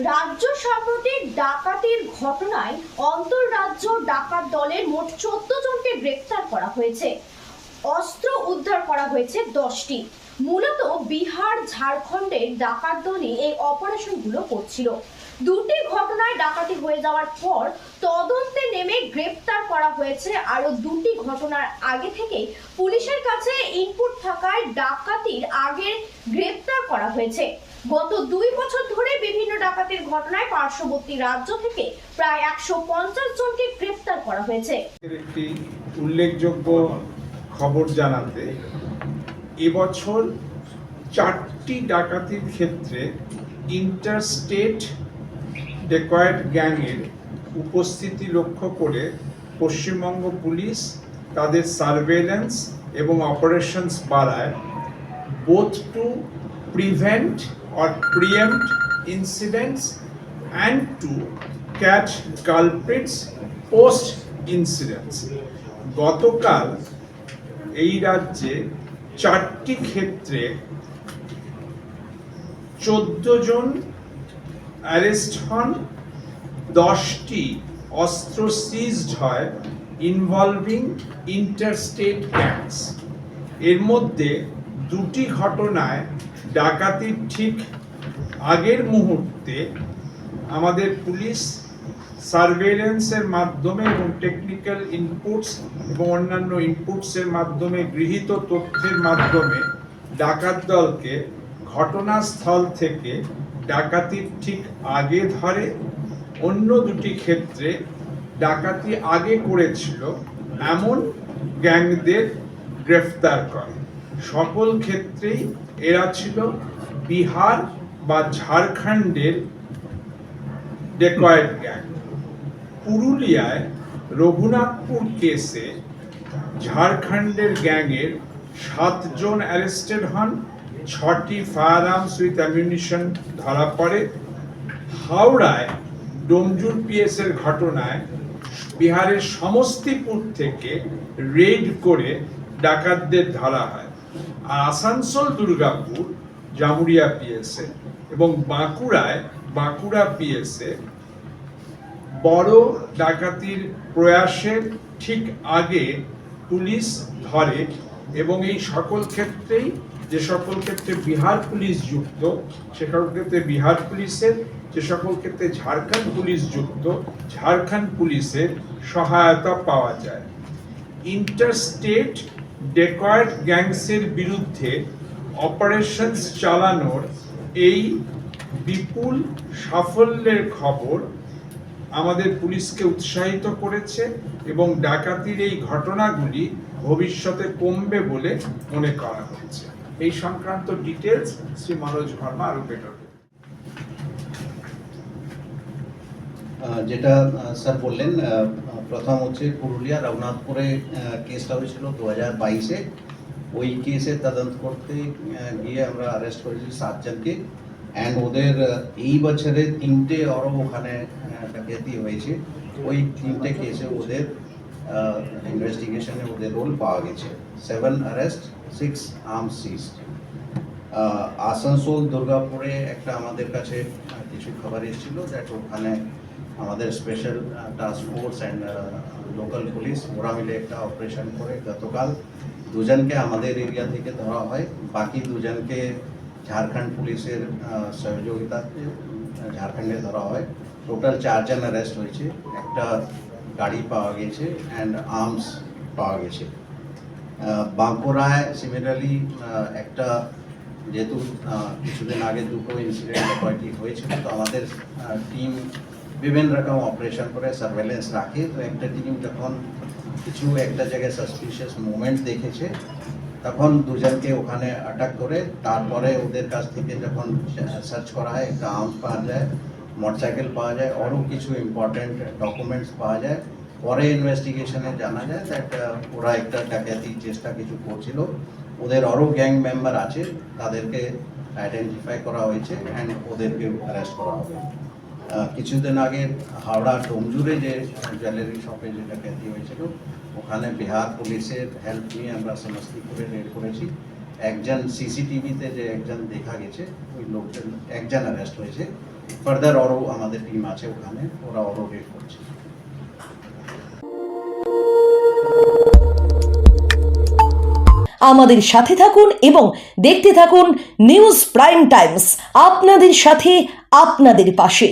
রাজ্য সাম্প্রতিক ডাকাতির ঘটনায় অন্তর্রাজ্য ডাকাত দলের মোট চোদ্দ জনকে গ্রেপ্তার করা হয়েছে। অস্ত্র উদ্ধার করা হয়েছে দশটি। মূলত বিহার, ঝাড়খণ্ডের ডাকাত দলই এই অপারেশনগুলো করছিল। দুটি ঘটনায় ডাকাতি হয়ে যাওয়ার পর তদন্তে নেমে গ্রেপ্তার করা হয়েছে আরও দুটি ঘটনার আগে থেকে পুলিশের কাছে ইনপুট থাকায় ডাকাতির আগে গ্রেপ্তার করা হয়েছে। গত দুই বছর ধরে বিভিন্ন ডাকাতির ঘটনায় পার্শ্ববর্তী রাজ্য থেকে প্রায় একশো পঞ্চাশ জনকে গ্রেপ্তার করা হয়েছে। একটি উল্লেখযোগ্য খবর জানাতে, এবছর চারটি ডাকাতির ক্ষেত্রে ইন্টারস্টেট ডেকয়েড গ্যাংয়ের উপস্থিতি লক্ষ্য করে পশ্চিমবঙ্গ পুলিশ তাদের সার্ভেলেন্স এবং অপারেশনস বাড়ায় both to prevent or preempt incidents and to catch culprits post incidents. গতকাল এই রাজ্যে চারটি ক্ষেত্রে চোদ্দ জন অ্যারেস্ট হন, দশটি অস্ত্র সিজড হয় ইনভলভিং ইন্টারস্টেট গ্যাংস এর মধ্যে দুটি ঘটনায় ডাকাতির ঠিক আগের মুহূর্তে আমাদের পুলিশ সার্ভেলেন্সের মাধ্যমে এবং টেকনিক্যাল ইনপুটস এবং অন্যান্য ইনপুটসের মাধ্যমে, গৃহীত তথ্যের মাধ্যমে ডাকাত দলকে ঘটনাস্থল থেকে ডাকাতির ঠিক আগে ধরে। অন্য দুটি ক্ষেত্রে ডাকাতি আগে করেছিল এমন গ্যাংদের গ্রেফতার করে। সকল ক্ষেত্রেই এরা ছিল বিহার বা ঝাড়খণ্ডের ডেকয়েড গ্যাং। পুরুলিয়ায় রঘুনাথপুর কেসে ঝাড়খণ্ডের গ্যাংয়ের সাতজন অ্যারেস্টেড হন, ছটি ফায়ার আর্মস উইথ অ্যামিউনিশন ধরা পড়ে। হাওড়ায় ডোমজুর পিএসের ঘটনায় বিহারের সমস্তিপুর থেকে রেড করে ডাকাতদের ধরা হয়। আর আসানসোল, দুর্গাপুর, জামুরিয়া পিএসএ এবং বাঁকুড়ায় বাঁকুড়া পিএসএ বড় ডাকাতির প্রয়াসের ঠিক আগে পুলিশ ধরে এবং এই সকল ক্ষেত্রেই, যে সকল ক্ষেত্রে বিহার পুলিশ যুক্ত, সে সকল ক্ষেত্রে বিহার পুলিশের, যে সকল ক্ষেত্রে ঝাড়খণ্ড পুলিশ যুক্ত, ঝাড়খণ্ড পুলিশের সহায়তা পাওয়া যায়। ইন্টারস্টেট ডেকয়েড গ্যাংসের বিরুদ্ধে অপারেশনস চালানোর এই বিপুল সাফল্যের খবর আমাদের পুলিশকে উৎসাহিত করেছে এবং ডাকাতির এই ঘটনাগুলি ভবিষ্যতে কমবে বলে মনে করা হচ্ছে এই সংক্রান্ত ডিটেলস শ্রী মনোজ ভার্মা আরও বেটার যেটা স্যার বললেন প্রথম হচ্ছে পুরুলিয়া রঘুনাথপুরে কেসটা হয়েছিল দু হাজার বাইশে। ওই কেসে তদন্ত করতে গিয়ে আমরা অ্যারেস্ট করেছি সাতজনকে। অ্যান্ড ওদের এই বছরে তিনটে আরও ওখানে ডাকাতি হয়েছে। ওই তিনটে কেসে ওদের ইনভেস্টিগেশনে ওদের রোল পাওয়া গেছে। Seven arrest six arm ah, Asansol দুর্গাপুরে একটা আমাদের কাছে কিছু খবর এসেছিল দ্যাট ওখানে আমাদের special task force and local police ওরা মিলে একটা অপারেশন করে গতকাল। দুজনকে আমাদের এরিয়া থেকে ধরা হয়। বাকি দুজনকে ঝাড়খণ্ড পুলিশের সহযোগিতাতে ঝাড়খণ্ডে ধরা হয়। টোটাল চারজন অ্যারেস্ট হয়েছে। একটা গাড়ি পাওয়া গেছে অ্যান্ড আর্মস পাওয়া গেছে। বাঁকুড়ায় সিমিলারলি একটা যেহেতু কিছুদিন আগে দুটো ইনসিডেন্ট কয়েকটি হয়েছিল, তো আমাদের টিম বিভিন্ন রকম অপারেশন করে সার্ভেলেন্স রাখে। তো একটা টিম যখন কিছু একটা জায়গায় সাসপিশিয়াস মুভমেন্ট দেখেছে, তখন দুজনকে ওখানে অ্যাটাক করে। তারপরে ওদের কাছ থেকে যখন সার্চ করা হয়, একটা আর্মস পাওয়া যায় মোটরসাইকেল পাওয়া যায়, আরও কিছু ইম্পর্টেন্ট ডকুমেন্টস পাওয়া যায়। পরে ইনভেস্টিগেশনে জানা যায় দ্যাট ওরা একটা ডাকাতির চেষ্টা কিছু করছিল। ওদের আরও গ্যাং মেম্বার আছে, তাদেরকে আইডেন্টিফাই করা হয়েছে অ্যান্ড ওদেরকে অ্যারেস্ট করা হবে। কিছুদিন আগে হাওড়া টমজুরে যে জুয়েলারি শপে যেটা খ্যাতি হয়েছিল, ওখানে বিহার পুলিশের হেল্প নিয়ে আমরা সমস্তিপুরে রেড করেছি। একজন সিসিটিভিতে যে একজন দেখা গেছে, ওই লোকজন, একজন অ্যারেস্ট হয়েছে। ফার্দার আরও আমাদের টিম আছে ওখানে, ওরা আরও রেড করছে। আমাদের সাথে থাকুন এবং দেখতে থাকুন নিউজ প্রাইম টাইমস আপনাদের সাথে, আপনাদের পাশে।